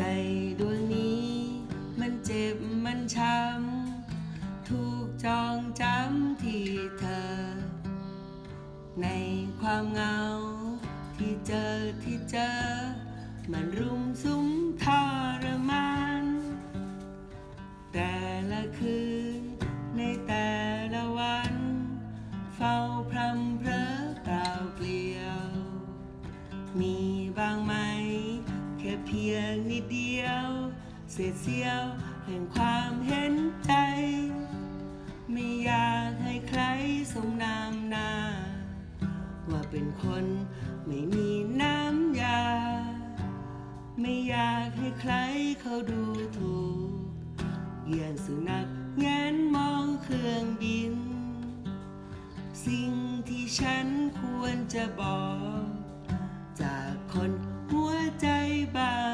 ใจดวงนี้ มันเจ็บมันช้ำ ถูกจองจำที่เธอ ในความเงา ที่เจอที่เจอ มันรุมซุ้มทรมาน แต่ละคืน ในแต่ละวัน เฝ้าพรำเพลอเปล่าเปลี่ยว มีบางไหม เพียงนิดเดียว เศษเสี้ยวแห่งความเห็นใจ ไม่อยากให้ใครสมนามนา ว่าเป็นคนไม่มีน้ำยา ไม่อยากให้ใครเขาดูถูกเหยียนสุนัขแงนมองเครื่องบิน สิ่งที่ฉันควรจะบอก จ